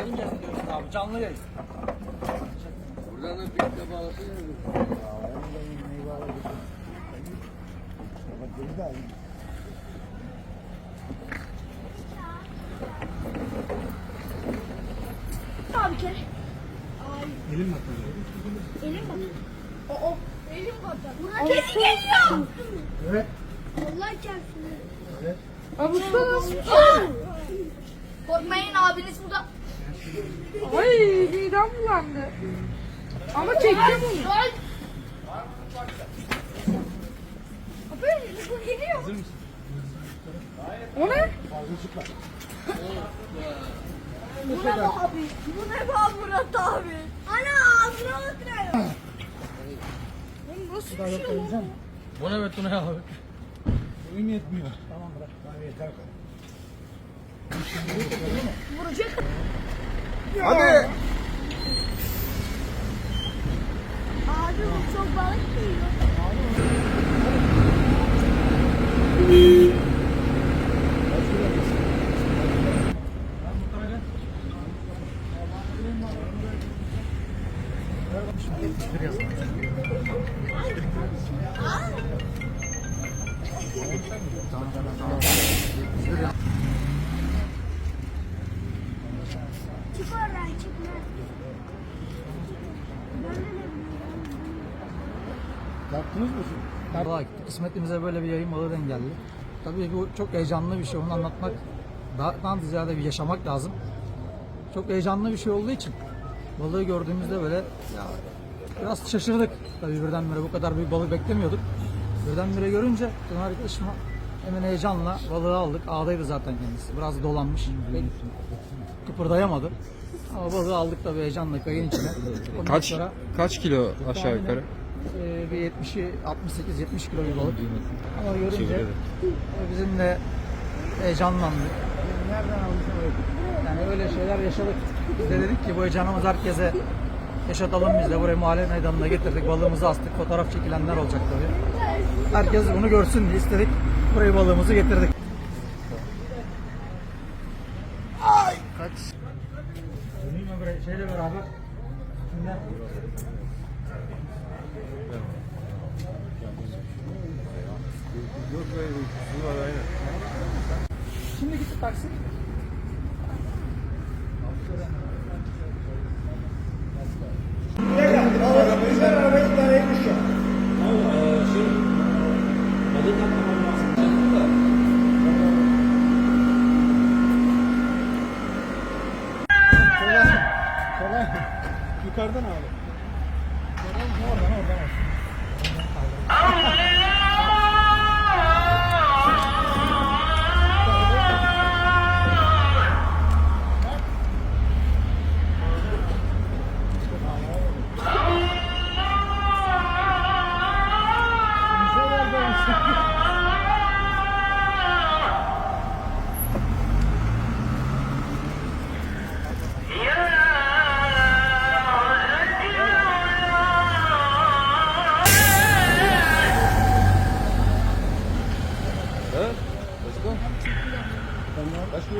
Yayın gösteriyorsun abi canlı yayın. Buradan da bir de bağlasın. Abi kere. Ay. Elim batıyor. Elim batıyor. O o. Elim batıyor. Buna kedi geliyor. Evet. Allah çarpsın. Evet. Abi usta nasıl Korkmayın abiniz burada. Ay midem bulandı. Ama çektim bunu. Bu geliyor. O ne? Bu ne bu abi? Bu ne bu Murat abi? Ana ağzına oturuyor. Oğlum nasıl bir şey koyacağım. Bu ne be Tunay abi? Oyun yetmiyor. Tamam bırak. Daha yeter. Vuracak. Hadi. Abi bu çok balık yiyor. Çık Yaptınız mı şimdi? Vallahi kısmetimize böyle bir yayın balığı denk geldi. Tabii bu çok heyecanlı bir şey. Onu anlatmak daha, daha ziyade bir yaşamak lazım. Çok heyecanlı bir şey olduğu için balığı gördüğümüzde böyle ya biraz şaşırdık. Tabii birdenbire bu kadar büyük balık beklemiyorduk. Birdenbire görünce Tuna arkadaşıma hemen heyecanla balığı aldık. Ağdaydı zaten kendisi. Biraz dolanmış. Kıpırdayamadı. Ama balığı aldık tabii heyecanla kayın içine. Ondan Kaç sonra- kaç kilo aşağı Tahminen, yukarı? e, bir 70'i 68-70 kilo bir balık. Ama görünce e, bizim de heyecanlandık. Nereden öyle. Yani öyle şeyler yaşadık. Biz de dedik ki bu heyecanımızı herkese yaşatalım biz de. Buraya mahalle meydanına getirdik. Balığımızı astık. Fotoğraf çekilenler olacak tabii. Herkes bunu görsün diye istedik. Buraya balığımızı getirdik. Ay! Kaç? Şeyle beraber. Şimdi Yok be, aynen. Şimdi gitti taksi. Yukarıdan abi. Oradan oradan oradan. Başka